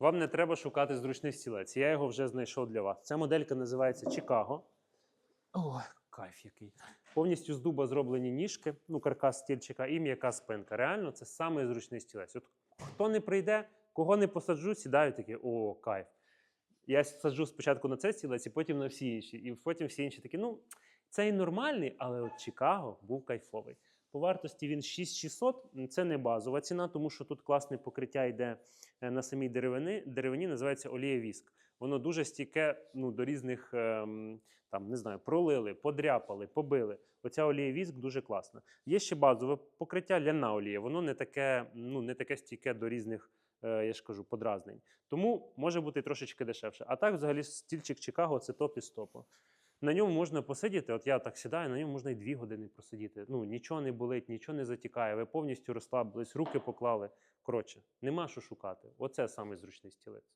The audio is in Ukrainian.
вам не треба шукати зручний стілець. Я його вже знайшов для вас. Ця моделька називається Чикаго. Ой, кайф який. Повністю з дуба зроблені ніжки, ну, каркас стільчика і м'яка спинка. Реально, це самий зручний стілець. От хто не прийде, кого не посаджу, сідають такі, о, кайф. Я саджу спочатку на цей стілець, і потім на всі інші. І потім всі інші такі, ну, цей нормальний, але от Чикаго був кайфовий. По вартості він 6600, це не базова ціна, тому що тут класне покриття йде е, на самій деревини, деревині, називається олія віск. Воно дуже стійке ну, до різних ем, там, не знаю, пролили, подряпали, побили. Оця олія віск дуже класна. Є ще базове покриття ляна олія. Воно не таке, ну, не таке стійке до різних, е, я ж кажу, подразнень. Тому може бути трошечки дешевше. А так, взагалі, стільчик Чикаго це топ із топу. На ньому можна посидіти. От я так сідаю, на ньому можна і дві години просидіти. Ну нічого не болить, нічого не затікає. Ви повністю розслабились, руки поклали. Коротше, нема що шукати. Оце саме зручний стілець.